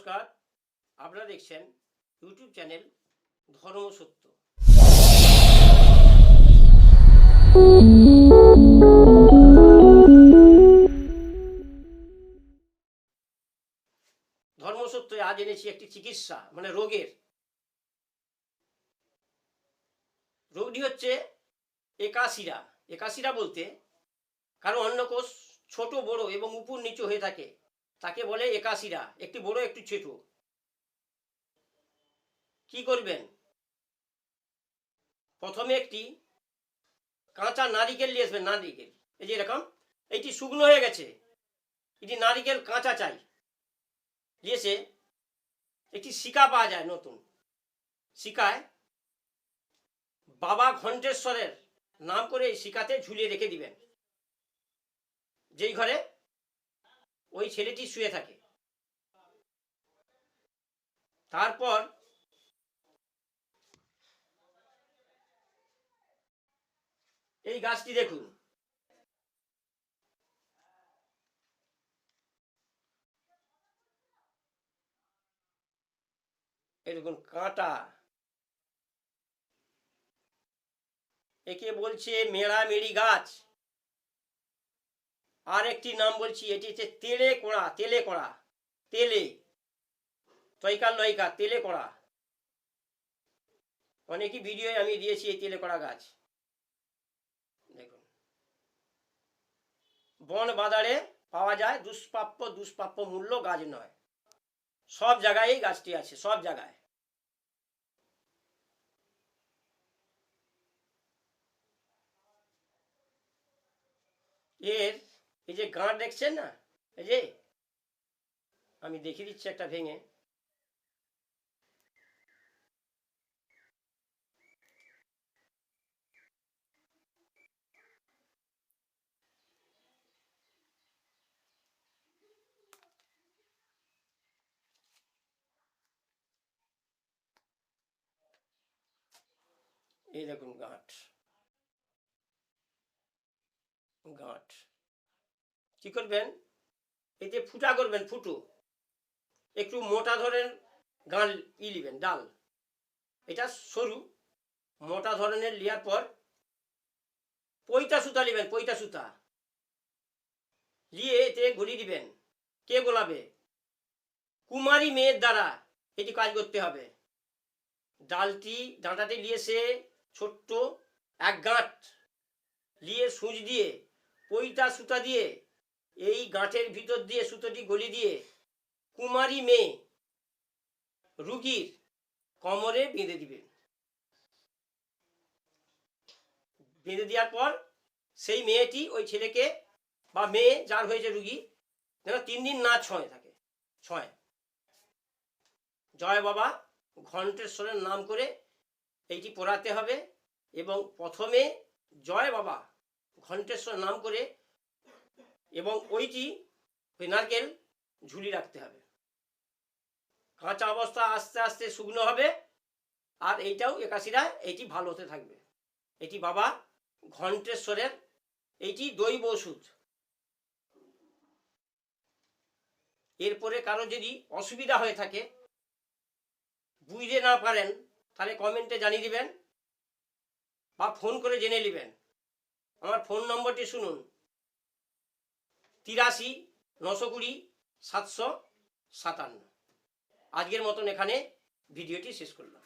নমস্কার, আপনারা দেখছেন ইউটিউব চ্যানেল ধর্ম সত্য। ধর্ম সত্য আজ এনেছি একটি চিকিৎসা মানে রোগের। রোগটি হচ্ছে একাশিরা। একাশিরা বলতে কারও অন্নকোষ ছোট, বড় এবং উপর নিচু হয়ে থাকে। তাকে বলে একাশিরা, একটি বড়, একটি ছোট। কি করবেন? প্রথমে একটি কাঁচা নারিকেল নিয়ে আসবেন, নারিকেল। এই যে এরকম, এইটি শুকনো হয়ে গেছে। এটি নারিকেল কাঁচা চাই। নিয়ে এসে একটি শিকা পাওয়া যায় নতুন। শিকায় বাবা ঘণ্টেশ্বরের নাম করে এই শিকাতে ঝুলিয়ে রেখে দিবেন। যেই ঘরে ওই ছেলেটি শুয়ে থাকে। তারপর এই গাছটি দেখুন। দেখুন কাঁটা। একে বলছে মেড়ামেড়ি গাছ। আর একটি নাম বলছি, এটি হচ্ছে তেলে কোড়া তেলে কোড়া, তেলে তৈকার লয়কা তেলে কোড়া। অনেকই ভিডিও আমি দিয়েছি এই তেলে কোড়া গাছ। দেখুন। বন বাজারে পাওয়া যায় দুষ্প্রাপ্য দুষ্প্রাপ্য মূল্য গাছ নয়। সব জায়গায় এই গাছটি আছে, সব জায়গায়। এর এই যে গাঁট দেখছেন না? এই যে, আমি দেখিয়ে দিচ্ছি একটা ভেঙে। এই দেখুন গাঁট। গাঁট। কি করবেন? এতে ফুটা করবেন, ফুটো। একটু মোটা ধরেন গাল ই লিবেন ডাল। এটা সরু, মোটা ধরনের লিয়ার পর পৈতা সুতা লিবেন পৈতা সুতা। লিয়ে এতে গলি দিবেন। কে গোলাবে? কুমারী মেয়ের দ্বারা এটি কাজ করতে হবে। ডালটি ডাঁটাতে নিয়ে সে ছোট্ট এক গাঁট নিয়ে সূচ দিয়ে পৈতা সুতা দিয়ে এই গাঁটের ভিতর দিয়ে সুতোটি গলি দিয়ে কুমারী মেয়ে রুগীর কোমরে বেঁধে দিবেন বেঁধে দেওয়ার পর সেই মেয়েটি ওই ছেলেকে বা মেয়ে যার হয়েছে রুগী যেন তিন দিন না ছয় থাকে, ছয়। জয় বাবা ঘণ্টেশ্বরের নাম করে এইটি পড়াতে হবে এবং প্রথমে জয় বাবা ঘণ্টেশ্বর নাম করে এবং ওইটি ওই নারকেল ঝুলি রাখতে হবে। কাঁচা অবস্থা আস্তে আস্তে শুকনো হবে আর এইটাও একাশিরা এইটি ভালো হতে থাকবে। এটি বাবা ঘণ্টেশ্বরের এইটি দৈব ওষুধ। এরপরে কারও যদি অসুবিধা হয়ে থাকে, বুঝতে না পারেন, তাহলে কমেন্টে জানিয়ে দিবেন বা ফোন করে জেনে নেবেন। আমার ফোন নম্বরটি শুনুন। তিরাশি নশো কুড়ি সাতশো সাতান্ন। আজকের মতন এখানে ভিডিওটি শেষ করলাম।